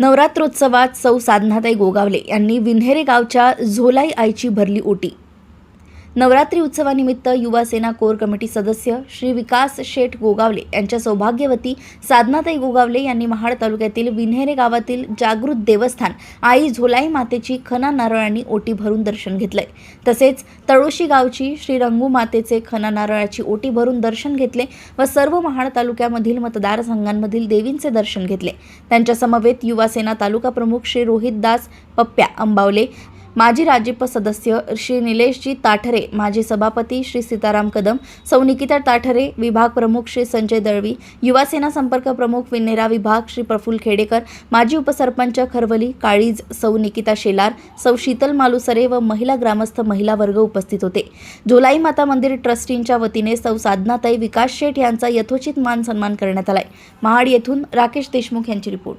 नवरात्रोत्सवात सौ साधनाताई गोगावले यांनी विन्हेरे गावच्या झोलाई आईची भरली ओटी. नवरात्री उत्सवानिमित्त युवा सेना कोर कमिटी सदस्य श्री विकास शेठ गोगावले यांच्या सौभाग्यवती साधनाताई गोगावले यांनी महाड तालुक्यातील विन्हेरे गावातील जागृत देवस्थान आई झोलाई मातेची खना नारळांनी ओटी भरून दर्शन घेतलंय. तसेच तळोशी गावची श्री रंगू मातेचे खना नारळाची ओटी भरून दर्शन घेतले व सर्व महाड तालुक्यामधील मतदारसंघांमधील देवींचे दर्शन घेतले. त्यांच्या समवेत युवा सेना तालुका प्रमुख श्री रोहित दास पप्प्या अंबावले माजी राज्यप सदस्य श्री निलेशजी ताठरे माजी सभापती श्री सीताराम कदम सौ निकिता ताठरे विभाग प्रमुख श्री संजय दळवी युवासेना संपर्क प्रमुख विन्नेरा विभाग श्री प्रफुल खेडेकर माजी उपसरपंच खरवली काळीज सौ निकिता शेलार सौ शीतल मालुसरे व महिला ग्रामस्थ महिला वर्ग उपस्थित होते. झोलाई माता मंदिर ट्रस्टींच्या वतीने सौ साधनाताई विकास शेठ यांचा यथोचित मान सन्मान करण्यात आलाय. महाड येथून राकेश देशमुख यांची रिपोर्ट.